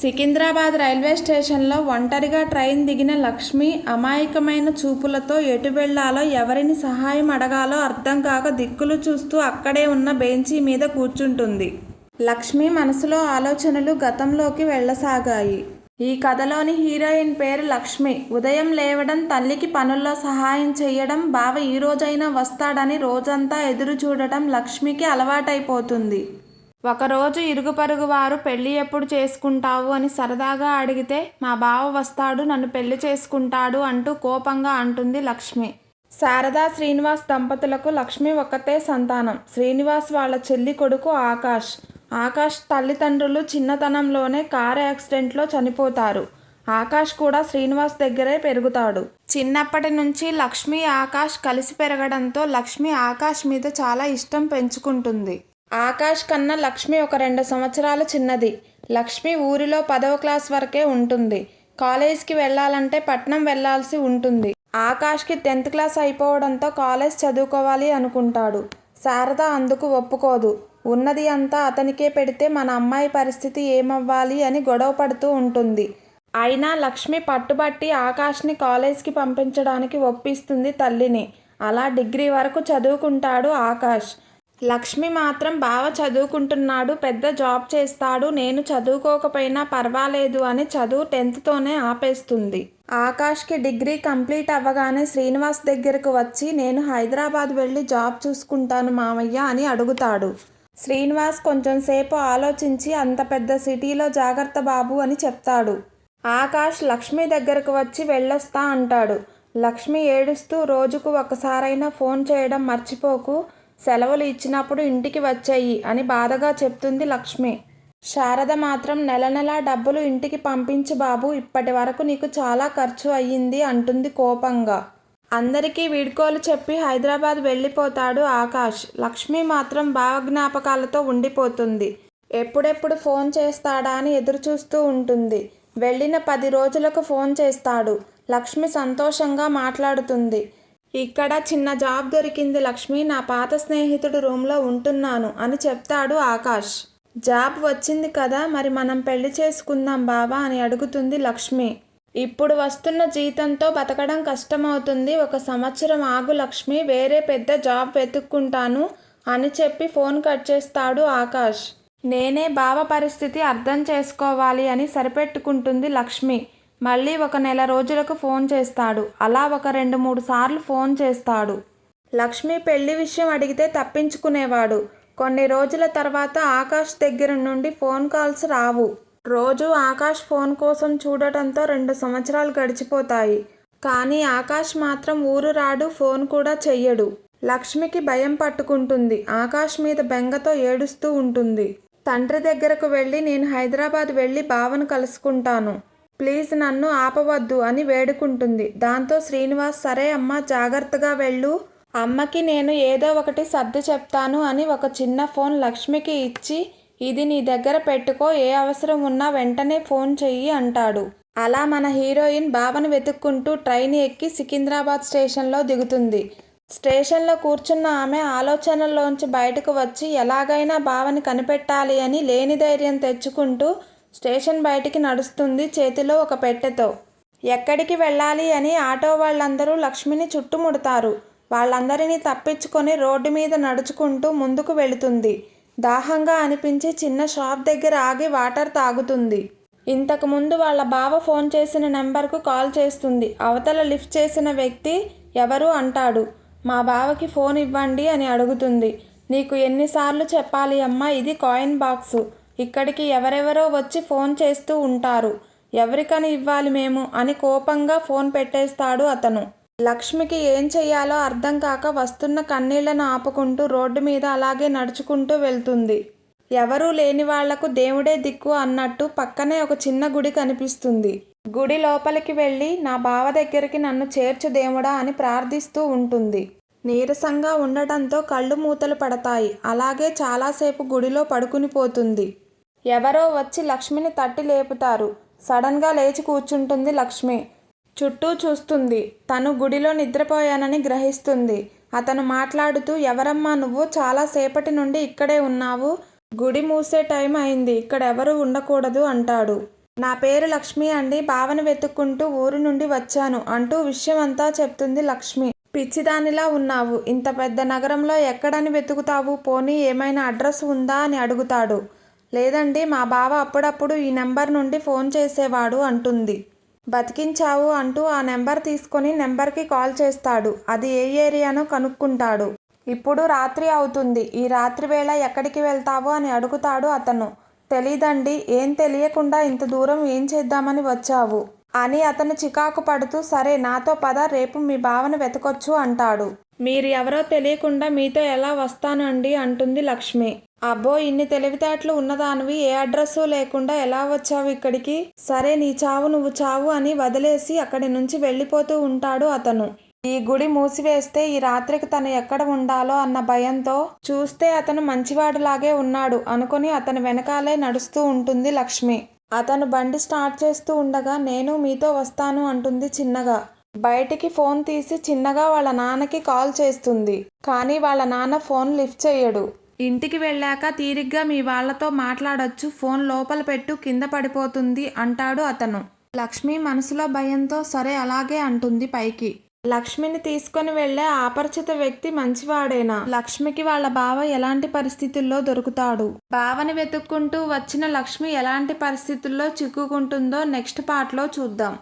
Secunderabad railway స్టేషన్లో ఒంటరిగా train దిగిన లక్ష్మి అమాయకమైన చూపులతో ఎటు వెళ్ళాలో ఎవరిని సహాయం అడగాలో అర్థం కాక దిక్కులు చూస్తూ అక్కడే ఉన్న బెంచీ మీద కూర్చుంటుంది. లక్ష్మి మనసులో ఆలోచనలు గతంలోకి వెళ్ళసాగాయి. ఈ కథలోని హీరోయిన్ పేరు లక్ష్మి. ఉదయం లేవడం తల్లికి పనుల్లో సహాయం చేయడం బావ ఈ రోజైనా వస్తాడని రోజంతా ఎదురు చూడటం లక్ష్మికి అలవాటైపోతుంది. ఒకరోజు ఇరుగు పరుగు వారు పెళ్ళి ఎప్పుడు చేసుకుంటావు అని సరదాగా అడిగితే మా బావ వస్తాడు నన్ను పెళ్ళి చేసుకుంటాడు అంటూ కోపంగా అంటుంది లక్ష్మి. శారదా శ్రీనివాస్ దంపతులకు లక్ష్మి ఒక్కతే సంతానం. శ్రీనివాస్ వాళ్ళ చెల్లి కొడుకు ఆకాష్. ఆకాష్ తల్లిదండ్రులు చిన్నతనంలోనే కారు యాక్సిడెంట్లో చనిపోతారు. ఆకాష్ కూడా శ్రీనివాస్ దగ్గరే పెరుగుతాడు. చిన్నప్పటి నుంచి లక్ష్మి ఆకాష్ కలిసి పెరగడంతో లక్ష్మి ఆకాష్ మీద చాలా ఇష్టం పెంచుకుంటుంది. ఆకాష్ కన్నా లక్ష్మి ఒక రెండు సంవత్సరాలు చిన్నది. లక్ష్మి ఊరిలో పదవ క్లాస్ వరకే ఉంటుంది. కాలేజ్కి వెళ్ళాలంటే పట్నం వెళ్ళాల్సి ఉంటుంది. ఆకాష్కి టెన్త్ క్లాస్ అయిపోవడంతో కాలేజ్ చదువుకోవాలి అనుకుంటాడు. శారద అందుకు ఒప్పుకోదు. ఉన్నది అంతా అతనికే పెడితే మన అమ్మాయి పరిస్థితి ఏమవ్వాలి అని గొడవ పడుతూ ఉంటుంది. అయినా లక్ష్మి పట్టుబట్టి ఆకాష్ని కాలేజ్కి పంపించడానికి ఒప్పిస్తుంది తల్లిని. అలా డిగ్రీ వరకు చదువుకుంటాడు ఆకాష్. లక్ష్మి మాత్రం బావ చదువుకుంటున్నాడు పెద్ద జాబ్ చేస్తాడు నేను చదువుకోకపోయినా పర్వాలేదు అని చదువు టెన్త్తోనే ఆపేస్తుంది. ఆకాష్కి డిగ్రీ కంప్లీట్ అవ్వగానే శ్రీనివాస్ దగ్గరకు వచ్చి నేను హైదరాబాద్ వెళ్ళి జాబ్ చూసుకుంటాను మామయ్య అని అడుగుతాడు. శ్రీనివాస్ కొంచెం సేపు ఆలోచించి అంత పెద్ద సిటీలో జాగ్రత్త బాబు అని చెప్తాడు. ఆకాష్ లక్ష్మి దగ్గరకు వచ్చి వెళ్ళొస్తా అంటాడు. లక్ష్మి ఏడుస్తూ రోజుకు ఒకసారైనా ఫోన్ చేయడం మర్చిపోకు సెలవులు ఇచ్చినప్పుడు ఇంటికి వచ్చేయి అని బాధగా చెప్తుంది లక్ష్మి. శారద మాత్రం నెల నెలా డబ్బులు ఇంటికి పంపించు బాబు ఇప్పటి వరకు నీకు చాలా ఖర్చు అయ్యింది అంటుంది కోపంగా. అందరికీ వీడ్కోలు చెప్పి హైదరాబాద్ వెళ్ళిపోతాడు ఆకాష్. లక్ష్మి మాత్రం భావజ్ఞాపకాలతో ఉండిపోతుంది. ఎప్పుడెప్పుడు ఫోన్ చేస్తాడా అని ఎదురుచూస్తూ ఉంటుంది. వెళ్ళిన పది రోజులకు ఫోన్ చేస్తాడు. లక్ష్మి సంతోషంగా మాట్లాడుతుంది. ఇక్కడ చిన్న జాబ్ దొరికింది లక్ష్మి నా పాత స్నేహితుడు రూమ్లో ఉంటున్నాను అని చెప్తాడు ఆకాష్. జాబ్ వచ్చింది కదా మరి మనం పెళ్ళి చేసుకుందాం బావా అని అడుగుతుంది లక్ష్మి. ఇప్పుడు వస్తున్న జీతంతో బతకడం కష్టమవుతుంది. ఒక సంవత్సరం ఆగు లక్ష్మి వేరే పెద్ద జాబ్ వెతుక్కుంటాను అని చెప్పి ఫోన్ కట్ చేస్తాడు ఆకాష్. నేనే బావ పరిస్థితి అర్థం చేసుకోవాలి అని సరిపెట్టుకుంటుంది లక్ష్మి. మళ్ళీ ఒక నెల రోజులకు ఫోన్ చేస్తాడు. అలా ఒక రెండు మూడు సార్లు ఫోన్ చేస్తాడు. లక్ష్మి పెళ్ళి విషయం అడిగితే తప్పించుకునేవాడు. కొన్ని రోజుల తర్వాత ఆకాష్ దగ్గర నుండి ఫోన్ కాల్స్ రావు. రోజు ఆకాష్ ఫోన్ కోసం చూడటంతో రెండు సంవత్సరాలు గడిచిపోతాయి. కానీ ఆకాష్ మాత్రం ఊరు రాడు ఫోన్ కూడా చెయ్యడు. లక్ష్మికి భయం పట్టుకుంటుంది. ఆకాష్ మీద బెంగతో ఏడుస్తూ ఉంటుంది. తండ్రి దగ్గరకు వెళ్ళి నేను హైదరాబాద్ వెళ్ళి బావను కలుసుకుంటాను. ప్లీజ్ నన్ను ఆపవద్దు అని వేడుకుంటుంది. దాంతో శ్రీనివాస్ సరే అమ్మ జాగ్రత్తగా వెళ్ళు. అమ్మకి నేను ఏదో ఒకటి సర్ది చెప్తాను అని ఒక చిన్న ఫోన్ లక్ష్మికి ఇచ్చి ఇది నీ దగ్గర పెట్టుకో ఏ అవసరం ఉన్నా వెంటనే ఫోన్ చెయ్యి అంటాడు. అలా మన హీరోయిన్ బావను వెతుక్కుంటూ ట్రైన్ ఎక్కి సికింద్రాబాద్ స్టేషన్లో దిగుతుంది. స్టేషన్లో కూర్చున్న ఆమె ఆలోచనల్లోంచి బయటకు వచ్చి ఎలాగైనా బావని కనిపెట్టాలి అని లేని ధైర్యం తెచ్చుకుంటూ స్టేషన్ బయటికి నడుస్తుంది చేతిలో ఒక పెట్టెతో. ఎక్కడికి వెళ్ళాలి అని ఆటో వాళ్ళందరూ లక్ష్మిని చుట్టుముడతారు. వాళ్ళందరినీ తప్పించుకొని రోడ్డు మీద నడుచుకుంటూ ముందుకు వెళుతుంది. దాహంగా అనిపించి చిన్న షాప్ దగ్గర ఆగి వాటర్ తాగుతుంది. ఇంతకుముందు వాళ్ళ బావ ఫోన్ చేసిన నెంబర్కు కాల్ చేస్తుంది. అవతల లిఫ్ట్ చేసిన వ్యక్తి ఎవరు? అంటాడు. మా బావకి ఫోన్ ఇవ్వండి అని అడుగుతుంది. నీకు ఎన్నిసార్లు చెప్పాలి అమ్మా ఇది కాయిన్ బాక్సు. ఇక్కడికి ఎవరెవరో వచ్చి ఫోన్ చేస్తూ ఉంటారు. ఎవరికని ఇవ్వాలి మేము? అని కోపంగా ఫోన్ పెట్టేస్తాడు అతను. లక్ష్మికి ఏం చెయ్యాలో అర్థం కాక వస్తున్న కన్నీళ్ళను ఆపుకుంటూ రోడ్డు మీద అలాగే నడుచుకుంటూ వెళ్తుంది. ఎవరూ లేని వాళ్ళకు దేవుడే దిక్కు అన్నట్టు పక్కనే ఒక చిన్న గుడి కనిపిస్తుంది. గుడి లోపలికి వెళ్ళి నా బావ దగ్గరికి నన్ను చేర్చు దేవుడా అని ప్రార్థిస్తూ ఉంటుంది. నీరసంగా ఉండటంతో కళ్ళు మూతలు పడతాయి. అలాగే చాలాసేపు గుడిలో పడుకునిపోతుంది ఎవరో వచ్చి లక్ష్మిని తట్టి లేపుతారు. సడన్గా లేచి కూర్చుంటుంది లక్ష్మి. చుట్టూ చూస్తుంది. తను గుడిలో నిద్రపోయానని గ్రహిస్తుంది. అతను మాట్లాడుతూ ఎవరమ్మా నువ్వు? చాలాసేపటి నుండి ఇక్కడే ఉన్నావు. గుడి మూసే టైం అయింది. ఇక్కడ ఎవరు ఉండకూడదు అంటాడు. నా పేరు లక్ష్మి అండి. భావన వెతుక్కుంటూ ఊరు నుండి వచ్చాను అంటూ విషయం అంతా చెప్తుంది లక్ష్మి. పిచ్చిదానిలా ఉన్నావు. ఇంత పెద్ద నగరంలో ఎక్కడని వెతుకుతావు? పోనీ ఏమైనా అడ్రస్ ఉందా? అని అడుగుతాడు. లేదండి మా బావ అప్పుడప్పుడు ఈ నెంబర్ నుండి ఫోన్ చేసేవాడు అంటుంది. బతికించావు అంటూ ఆ నెంబర్ తీసుకొని నెంబర్కి కాల్ చేస్తాడు. అది ఏ ఏరియానో కనుక్కుంటాడు. ఇప్పుడు రాత్రి అవుతుంది. ఈ రాత్రి వేళ ఎక్కడికి వెళ్తావు అని అడుగుతాడు అతను. తెలీదండి ఏం తెలియకుండా ఇంత దూరం ఏం చేద్దామని వచ్చావు? అని అతను చికాకు పడుతూ సరే నాతో పద రేపు మీ బావను వెతకొచ్చు అంటాడు. మీరు ఎవరో తెలియకుండా మీతో ఎలా వస్తానండి? అంటుంది లక్ష్మి. అబ్బో ఇన్ని తెలివితేటలు ఉన్నదానివి ఏ అడ్రస్సు లేకుండా ఎలా వచ్చావు ఇక్కడికి? సరే నీ చావు నువ్వు చావు అని వదిలేసి అక్కడి నుంచి వెళ్ళిపోతూ ఉంటాడు అతను. ఈ గుడి మూసివేస్తే ఈ రాత్రికి తను ఎక్కడ ఉండాలో అన్న భయంతో చూస్తే అతను మంచివాడిలాగే ఉన్నాడు అనుకుని అతని వెనకాలే నడుస్తూ ఉంటుంది లక్ష్మి. అతను బండి స్టార్ట్ చేస్తూ ఉండగా నేను మీతో వస్తాను అంటుంది చిన్నగా. బయటికి ఫోన్ తీసి చిన్నగా వాళ్ళ నాన్నకి కాల్ చేస్తుంది. కానీ వాళ్ళ నాన్న ఫోన్ లిఫ్ట్ చేయడు. ఇంటికి వెళ్ళాక తీరిగ్గా మీ వాళ్ళతో మాట్లాడొచ్చు ఫోన్ లోపల పెట్టు కింద పడిపోతుంది అంటాడు అతను. లక్ష్మి మనసులో భయంతో సరే అలాగే అంటుంది పైకి. లక్ష్మిని తీసుకొని వెళ్ళే అపరిచిత వ్యక్తి మంచివాడేనా? లక్ష్మికి వాళ్ళ బావ ఎలాంటి పరిస్థితుల్లో దొరుకుతాడు? బావని వెతుక్కుంటూ వచ్చిన లక్ష్మి ఎలాంటి పరిస్థితుల్లో చిక్కుకుంటుందో నెక్స్ట్ పార్ట్లో చూద్దాం.